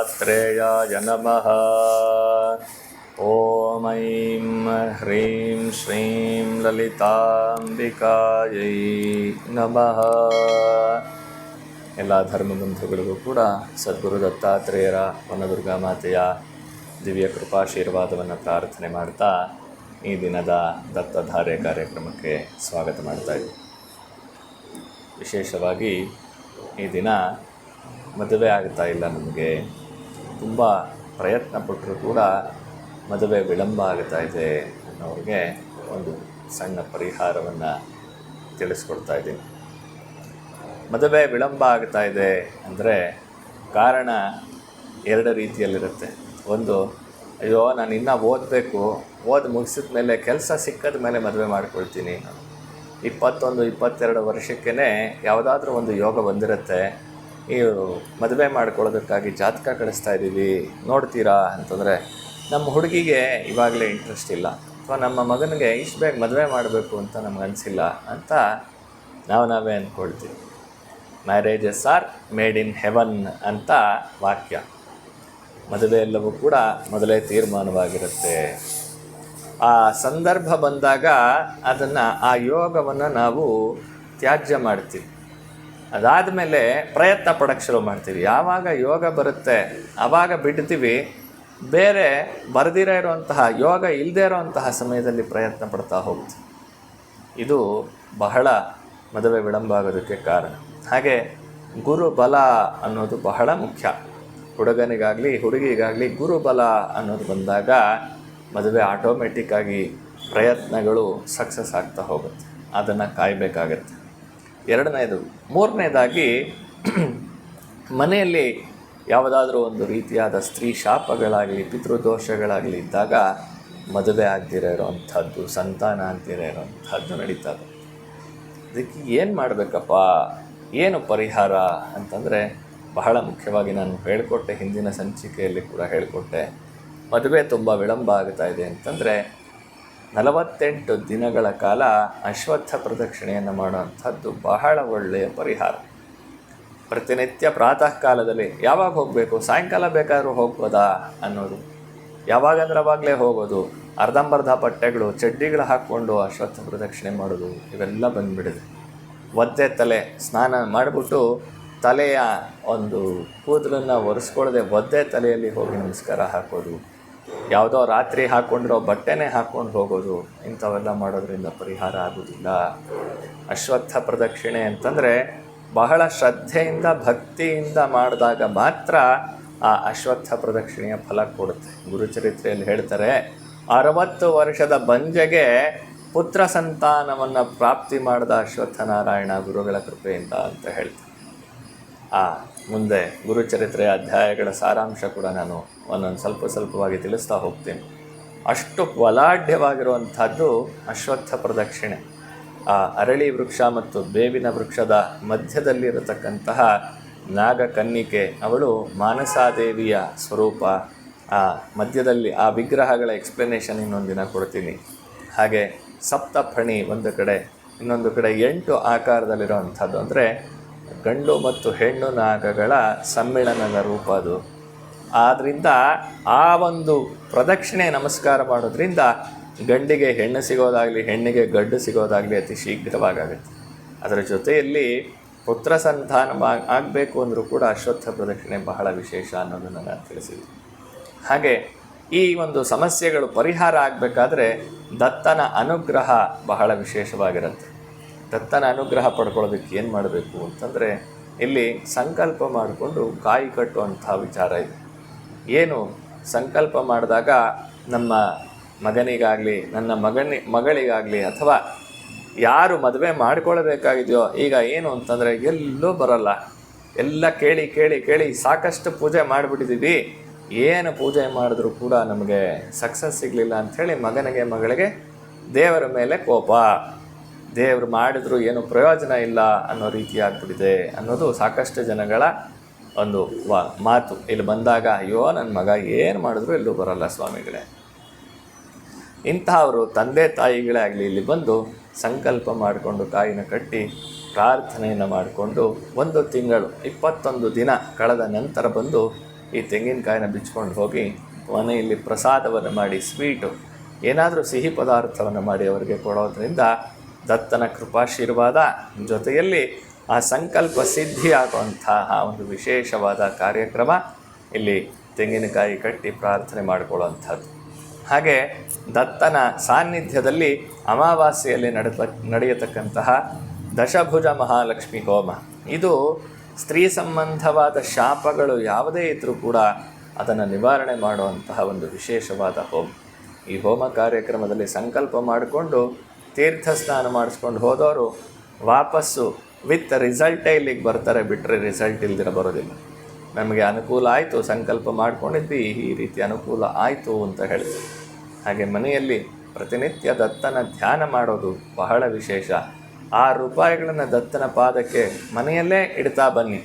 दत्तात्रेयाय नमः ॐ ऐं ह्रीं श्रीं ಲಲಿತಾಂಬಿಕಾಯೈ ನಮಃ ಎಲ್ಲ ಧರ್ಮಬಂಧುಗಳಿಗೂ ಕೂಡ ಸದ್ಗುರು ದತ್ತಾತ್ರೇಯರ ವನದುರ್ಗಾ ಮಾತೆಯ ದಿವ್ಯ ಕೃಪಾಶೀರ್ವಾದವನ್ನು ಪ್ರಾರ್ಥನೆ ಮಾಡ್ತಾ ಈ ದಿನದ ದತ್ತಧಾರೆ ಕಾರ್ಯಕ್ರಮಕ್ಕೆ ಸ್ವಾಗತ ಮಾಡ್ತಾ ಇದ್ದೀವಿ ವಿಶೇಷವಾಗಿ ಈ ದಿನ ಮದುವೆ ಆಗ್ತಾ ಇಲ್ಲ ನಮಗೆ ತುಂಬ ಪ್ರಯತ್ನ ಪಟ್ಟರೂ ಕೂಡ ಮದುವೆ ವಿಳಂಬ ಆಗ್ತಾ ಇದೆ ಅನ್ನೋರಿಗೆ ಒಂದು ಸಣ್ಣ ಪರಿಹಾರವನ್ನು ತಿಳಿಸ್ಕೊಡ್ತಾ ಇದ್ದೀನಿ. ಮದುವೆ ವಿಳಂಬ ಆಗ್ತಾ ಇದೆ ಅಂದರೆ ಕಾರಣ ಎರಡು ರೀತಿಯಲ್ಲಿರುತ್ತೆ. ಒಂದು, ಅಯ್ಯೋ, ನಾನು ಇನ್ನೂ ಓದಬೇಕು. ಓದಿ ಮುಗಿಸಿದ ಮೇಲೆ ಕೆಲಸ ಸಿಕ್ಕದ ಮೇಲೆ ಮದುವೆ ಮಾಡ್ಕೊಳ್ತೀನಿ. ಇಪ್ಪತ್ತೊಂದು, ಇಪ್ಪತ್ತೆರಡು ವರ್ಷಕ್ಕೇ ಯಾವುದಾದ್ರೂ ಒಂದು ಯೋಗ ಬಂದಿರುತ್ತೆ. ಈ ಮದುವೆ ಮಾಡ್ಕೊಳ್ಳೋದಕ್ಕಾಗಿ ಜಾತಕ ಕಳಿಸ್ತಾ ಇದ್ದೀವಿ, ನೋಡ್ತೀರಾ ಅಂತಂದರೆ ನಮ್ಮ ಹುಡುಗಿಗೆ ಇವಾಗಲೇ ಇಂಟ್ರೆಸ್ಟ್ ಇಲ್ಲ. ಅಥವಾ ನಮ್ಮ ಮಗನಿಗೆ ಇಷ್ಟು ಬೇಗ ಮದುವೆ ಮಾಡಬೇಕು ಅಂತ ನಮ್ಗೆ ಅನಿಸಿಲ್ಲ ಅಂತ ನಾವು ನಾವೇ ಅಂದ್ಕೊಳ್ತೀವಿ marriages are made in heaven ಅಂತ ವಾಕ್ಯ. ಮದುವೆ ಎಲ್ಲವೂ ಕೂಡ ಮೊದಲೇ ತೀರ್ಮಾನವಾಗಿರುತ್ತೆ. ಆ ಸಂದರ್ಭ ಬಂದಾಗ ಅದನ್ನು, ಆ ಯೋಗವನ್ನು ನಾವು ತ್ಯಾಜ್ಯ ಮಾಡ್ತೀವಿ. ಅದಾದಮೇಲೆ ಪ್ರಯತ್ನ ಪಡೋಕ್ಕೆ ಶುರು ಮಾಡ್ತೀವಿ. ಯಾವಾಗ ಯೋಗ ಬರುತ್ತೆ ಆವಾಗ ಬಿಡ್ತೀವಿ. ಬೇರೆ ಬರೆದಿರೋ ಇರುವಂತಹ, ಯೋಗ ಇಲ್ಲದೇ ಇರೋವಂತಹ ಸಮಯದಲ್ಲಿ ಪ್ರಯತ್ನ ಪಡ್ತಾ ಹೋಗ್ತೀವಿ. ಇದು ಬಹಳ ಮದುವೆ ವಿಳಂಬ ಆಗೋದಕ್ಕೆ ಕಾರಣ. ಹಾಗೆ ಗುರು ಬಲ ಅನ್ನೋದು ಬಹಳ ಮುಖ್ಯ. ಹುಡುಗನಿಗಾಗಲಿ, ಹುಡುಗಿಗಾಗಲಿ ಗುರುಬಲ ಅನ್ನೋದು ಬಂದಾಗ ಮದುವೆ ಆಟೋಮೆಟಿಕ್ಕಾಗಿ ಪ್ರಯತ್ನಗಳು ಸಕ್ಸಸ್ ಆಗ್ತಾ ಹೋಗುತ್ತೆ. ಅದನ್ನು ಕಾಯಬೇಕಾಗತ್ತೆ. ಎರಡನೇದು. ಮೂರನೇದಾಗಿ, ಮನೆಯಲ್ಲಿ ಯಾವುದಾದ್ರೂ ಒಂದು ರೀತಿಯಾದ ಸ್ತ್ರೀ ಶಾಪಗಳಾಗಲಿ, ಪಿತೃದೋಷಗಳಾಗಲಿ ಇದ್ದಾಗ ಮದುವೆ ಆಗ್ತಿರೋ ಇರೋವಂಥದ್ದು, ಸಂತಾನ ಆಗ್ದಿರೋ ಇರೋವಂಥದ್ದು ನಡೀತದೆ. ಅದಕ್ಕೆ ಏನು ಮಾಡಬೇಕಪ್ಪ? ಏನು ಪರಿಹಾರ ಅಂತಂದರೆ, ಬಹಳ ಮುಖ್ಯವಾಗಿ ನಾನು ಹೇಳಿಕೊಟ್ಟೆ, ಹಿಂದಿನ ಸಂಚಿಕೆಯಲ್ಲಿ ಕೂಡ ಹೇಳಿಕೊಟ್ಟೆ, ಮದುವೆ ತುಂಬ ವಿಳಂಬ ಆಗ್ತಾ ಇದೆ ಅಂತಂದರೆ ನಲವತ್ತೆಂಟು ದಿನಗಳ ಕಾಲ ಅಶ್ವತ್ಥ ಪ್ರದಕ್ಷಿಣೆಯನ್ನು ಮಾಡುವಂಥದ್ದು ಬಹಳ ಒಳ್ಳೆಯ ಪರಿಹಾರ. ಪ್ರತಿನಿತ್ಯ ಪ್ರಾತಃ ಕಾಲದಲ್ಲಿ ಯಾವಾಗ ಹೋಗಬೇಕು, ಸಾಯಂಕಾಲ ಬೇಕಾದರೂ ಹೋಗ್ಬೋದಾ ಅನ್ನೋದು. ಯಾವಾಗಂದ್ರೆ ಅವಾಗಲೇ ಹೋಗೋದು. ಅರ್ಧಂಬರ್ಧ ಬಟ್ಟೆಗಳು, ಚಡ್ಡಿಗಳು ಹಾಕ್ಕೊಂಡು ಅಶ್ವತ್ಥ ಪ್ರದಕ್ಷಿಣೆ ಮಾಡೋದು, ಇವೆಲ್ಲ ಬಂದುಬಿಡಿದೆ ಒದ್ದೆ ತಲೆ ಸ್ನಾನ ಮಾಡಿಬಿಟ್ಟು ತಲೆಯ ಒಂದು ಕೂದಲನ್ನು ಒರೆಸ್ಕೊಳ್ಳದೆ ಒದ್ದೆ ತಲೆಯಲ್ಲಿ ಹೋಗಿ ನಮಸ್ಕಾರ ಹಾಕೋದು ಯಾವುದೋ ರಾತ್ರಿ ಹಾಕ್ಕೊಂಡಿರೋ ಬಟ್ಟೆನೇ ಹಾಕ್ಕೊಂಡು ಹೋಗೋದು, ಇಂಥವೆಲ್ಲ ಮಾಡೋದ್ರಿಂದ ಪರಿಹಾರ ಆಗೋದಿಲ್ಲ. ಅಶ್ವತ್ಥ ಪ್ರದಕ್ಷಿಣೆ ಅಂತಂದರೆ ಬಹಳ ಶ್ರದ್ಧೆಯಿಂದ, ಭಕ್ತಿಯಿಂದ ಮಾಡಿದಾಗ ಮಾತ್ರ ಆ ಅಶ್ವತ್ಥ ಪ್ರದಕ್ಷಿಣೆಯ ಫಲ ಕೊಡುತ್ತೆ. ಗುರುಚರಿತ್ರೆಯಲ್ಲಿ ಹೇಳ್ತಾರೆ, ಅರವತ್ತು ವರ್ಷದ ಬಂಜೆಗೆ ಪುತ್ರ ಸಂತಾನವನ್ನು ಪ್ರಾಪ್ತಿ ಮಾಡಿದ ಅಶ್ವತ್ಥನಾರಾಯಣ ಗುರುಗಳ ಕೃಪೆಯಿಂದ ಅಂತ ಹೇಳ್ತಾರೆ. ಆ ಮುಂದೆ ಗುರುಚರಿತ್ರೆಯ ಅಧ್ಯಾಯಗಳ ಸಾರಾಂಶ ಕೂಡ ನಾನು ಒಂದೊಂದು ಸ್ವಲ್ಪ ಸ್ವಲ್ಪವಾಗಿ ತಿಳಿಸ್ತಾ ಹೋಗ್ತೀನಿ. ಅಷ್ಟು ಬಲಾಢ್ಯವಾಗಿರುವಂಥದ್ದು ಅಶ್ವತ್ಥ ಪ್ರದಕ್ಷಿಣೆ. ಆ ಅರಳಿ ವೃಕ್ಷ ಮತ್ತು ಬೇವಿನ ವೃಕ್ಷದ ಮಧ್ಯದಲ್ಲಿರತಕ್ಕಂತಹ ನಾಗಕನ್ನಿಕೆ ಅವಳು ಮಾನಸಾದೇವಿಯ ಸ್ವರೂಪ. ಆ ಮಧ್ಯದಲ್ಲಿ ಆ ವಿಗ್ರಹಗಳ ಎಕ್ಸ್ಪ್ಲನೇಷನ್ ಇನ್ನೊಂದಿನ ಕೊಡ್ತೀನಿ. ಹಾಗೆ ಸಪ್ತಫಣಿ ಒಂದು ಕಡೆ, ಇನ್ನೊಂದು ಕಡೆ ಎಂಟು ಆಕಾರದಲ್ಲಿರುವಂಥದ್ದು. ಅಂದರೆ ಗಂಡು ಮತ್ತು ಹೆಣ್ಣು ನಾಗಗಳ ಸಮ್ಮಿಳನದ ರೂಪ ಅದು. ಆದ್ದರಿಂದ ಆ ಒಂದು ಪ್ರದಕ್ಷಿಣೆ ನಮಸ್ಕಾರ ಮಾಡೋದ್ರಿಂದ ಗಂಡಿಗೆ ಹೆಣ್ಣು ಸಿಗೋದಾಗಲಿ, ಹೆಣ್ಣಿಗೆ ಗಡ್ಡು ಸಿಗೋದಾಗಲಿ ಅತಿ ಶೀಘ್ರವಾಗುತ್ತೆ. ಅದರ ಜೊತೆಯಲ್ಲಿ ಪುತ್ರ ಸಂತಾನ ಆಗಬೇಕು ಅಂದರೂ ಕೂಡ ಅಶ್ವತ್ಥ ಪ್ರದಕ್ಷಿಣೆ ಬಹಳ ವಿಶೇಷ ಅನ್ನೋದು ನಾನು ತಿಳಿಸಿದೆ. ಹಾಗೆ ಈ ಒಂದು ಸಮಸ್ಯೆಗಳು ಪರಿಹಾರ ಆಗಬೇಕಾದ್ರೆ ದತ್ತನ ಅನುಗ್ರಹ ಬಹಳ ವಿಶೇಷವಾಗಿರುತ್ತೆ. ದತ್ತನ ಅನುಗ್ರಹ ಪಡ್ಕೊಳ್ಳೋದಕ್ಕೆ ಏನು ಮಾಡಬೇಕು ಅಂತಂದರೆ ಇಲ್ಲಿ ಸಂಕಲ್ಪ ಮಾಡಿಕೊಂಡು ಕಾಯಿ ಕಟ್ಟುವಂಥ ವಿಚಾರ ಇದೆ. ಏನು? ಸಂಕಲ್ಪ ಮಾಡಿದಾಗ ನಮ್ಮ ಮಗನಿಗಾಗಲಿ, ನನ್ನ ಮಗನಿ, ಮಗಳಿಗಾಗಲಿ ಅಥವಾ ಯಾರು ಮದುವೆ ಮಾಡ್ಕೊಳ್ಬೇಕಾಗಿದೆಯೋ, ಈಗ ಏನು ಅಂತಂದರೆ ಎಲ್ಲೂ ಬರಲ್ಲ. ಎಲ್ಲ ಕೇಳಿ ಕೇಳಿ ಕೇಳಿ ಸಾಕಷ್ಟು ಪೂಜೆ ಮಾಡಿಬಿಟ್ಟಿದ್ದೀವಿ. ಏನು ಪೂಜೆ ಮಾಡಿದ್ರೂ ಕೂಡ ನಮಗೆ ಸಕ್ಸಸ್ ಸಿಗಲಿಲ್ಲ ಅಂಥೇಳಿ ಮಗನಿಗೆ, ಮಗಳಿಗೆ ದೇವರ ಮೇಲೆ ಕೋಪ. ದೇವರು ಮಾಡಿದ್ರು ಏನು ಪ್ರಯೋಜನ ಇಲ್ಲ ಅನ್ನೋ ರೀತಿ ಆಗ್ಬಿಟ್ಟಿದೆ ಅನ್ನೋದು ಸಾಕಷ್ಟು ಜನಗಳ ಒಂದು ವಾ, ಮಾತು. ಇಲ್ಲಿ ಬಂದಾಗ, ಅಯ್ಯೋ ನನ್ನ ಮಗ ಏನು ಮಾಡಿದ್ರು ಎಲ್ಲೂ ಬರಲ್ಲ ಸ್ವಾಮಿಗಳೇ. ಇಂತಹವರು ತಂದೆ ತಾಯಿಗಳೇ ಆಗಲಿ ಇಲ್ಲಿ ಬಂದು ಸಂಕಲ್ಪ ಮಾಡಿಕೊಂಡು ಕಾಯಿನ ಕಟ್ಟಿ ಪ್ರಾರ್ಥನೆಯನ್ನು ಮಾಡಿಕೊಂಡು ಒಂದು ತಿಂಗಳು, ಇಪ್ಪತ್ತೊಂದು ದಿನ ಕಳೆದ ನಂತರ ಬಂದು ಈ ತೆಂಗಿನಕಾಯಿನ ಬಿಚ್ಕೊಂಡು ಹೋಗಿ ಮನೆಯಲ್ಲಿ ಪ್ರಸಾದವನ್ನು ಮಾಡಿ, ಸ್ವೀಟು, ಏನಾದರೂ ಸಿಹಿ ಪದಾರ್ಥವನ್ನು ಮಾಡಿ ಅವರಿಗೆ ಕೊಡೋದ್ರಿಂದ ದತ್ತನ ಕೃಪಾಶೀರ್ವಾದ ಜೊತೆಯಲ್ಲಿ ಆ ಸಂಕಲ್ಪ ಸಿದ್ಧಿಯಾಗುವಂತಹ ಒಂದು ವಿಶೇಷವಾದ ಕಾರ್ಯಕ್ರಮ ಇಲ್ಲಿ ತೆಂಗಿನಕಾಯಿ ಕಟ್ಟಿ ಪ್ರಾರ್ಥನೆ ಮಾಡಿಕೊಳ್ಳುವಂಥದ್ದು. ಹಾಗೆ ದತ್ತನ ಸಾನ್ನಿಧ್ಯದಲ್ಲಿ ಅಮಾವಾಸ್ಯೆಯಲ್ಲಿ ನಡೆತ ನಡೆಯತಕ್ಕಂತಹ ದಶಭುಜ ಮಹಾಲಕ್ಷ್ಮಿ ಹೋಮ. ಇದು ಸ್ತ್ರೀ ಸಂಬಂಧವಾದ ಶಾಪಗಳು ಯಾವುದೇ ಇದ್ದರೂ ಕೂಡ ಅದನ್ನು ನಿವಾರಣೆ ಮಾಡುವಂತಹ ಒಂದು ವಿಶೇಷವಾದ ಹೋಮ. ಈ ಹೋಮ ಕಾರ್ಯಕ್ರಮದಲ್ಲಿ ಸಂಕಲ್ಪ ಮಾಡಿಕೊಂಡು ತೀರ್ಥ ಸ್ನಾನ ಮಾಡಿಸ್ಕೊಂಡು ಹೋದವರು ವಾಪಸ್ಸು ವಿತ್ ರಿಸಲ್ಟೇ ಇಲ್ಲಿಗೆ ಬರ್ತಾರೆ ಬಿಟ್ಟರೆ ರಿಸಲ್ಟ್ ಇಲ್ದಿರ ಬರೋದಿಲ್ಲ. ನಮಗೆ ಅನುಕೂಲ ಆಯಿತು, ಸಂಕಲ್ಪ ಮಾಡ್ಕೊಂಡಿದ್ವಿ, ಈ ರೀತಿ ಅನುಕೂಲ ಆಯಿತು ಅಂತ ಹೇಳ್ತೀವಿ ಹಾಗೆ ಮನೆಯಲ್ಲಿ ಪ್ರತಿನಿತ್ಯ ದತ್ತನ ಧ್ಯಾನ ಮಾಡೋದು ಬಹಳ ವಿಶೇಷ. ಆ ರೂಪಾಯಿಗಳನ್ನು ದತ್ತನ ಪಾದಕ್ಕೆ ಮನೆಯಲ್ಲೇ ಇಡ್ತಾ ಬನ್ನಿ.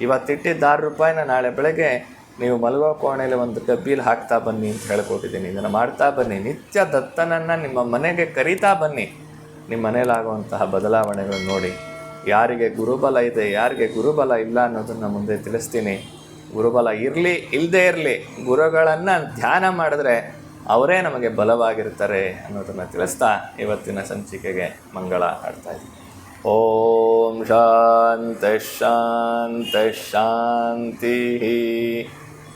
ಇವತ್ತಿಟ್ಟಿದ್ದ ಆರು ರೂಪಾಯಿನ ನಾಳೆ ಬೆಳಗ್ಗೆ ನೀವು ಮಲಗೋ ಕೋಣೆಯಲ್ಲಿ ಒಂದು ಕಬ್ಬಿಲ್ ಹಾಕ್ತಾ ಬನ್ನಿ ಅಂತ ಹೇಳ್ಕೊಟ್ಟಿದ್ದೀನಿ. ಇದನ್ನು ಮಾಡ್ತಾ ಬನ್ನಿ. ನಿತ್ಯ ದತ್ತನನ್ನು ನಿಮ್ಮ ಮನೆಗೆ ಕರೀತಾ ಬನ್ನಿ. ನಿಮ್ಮ ಮನೇಲಾಗುವಂತಹ ಬದಲಾವಣೆಗಳು ನೋಡಿ. ಯಾರಿಗೆ ಗುರುಬಲ ಇದೆ, ಯಾರಿಗೆ ಗುರುಬಲ ಇಲ್ಲ ಅನ್ನೋದನ್ನು ಮುಂದೆ ತಿಳಿಸ್ತೀನಿ. ಗುರುಬಲ ಇರಲಿ ಇಲ್ಲದೇ ಇರಲಿ, ಗುರುಗಳನ್ನು ಧ್ಯಾನ ಮಾಡಿದ್ರೆ ಅವರೇ ನಮಗೆ ಬಲವಾಗಿರ್ತಾರೆ ಅನ್ನೋದನ್ನು ತಿಳಿಸ್ತಾ ಇವತ್ತಿನ ಸಂಚಿಕೆಗೆ ಮಂಗಳ ಆಡ್ತಾ ಇದ್ದೀನಿ. ಓಂ ಶಾಂತ ಶಾಂತ.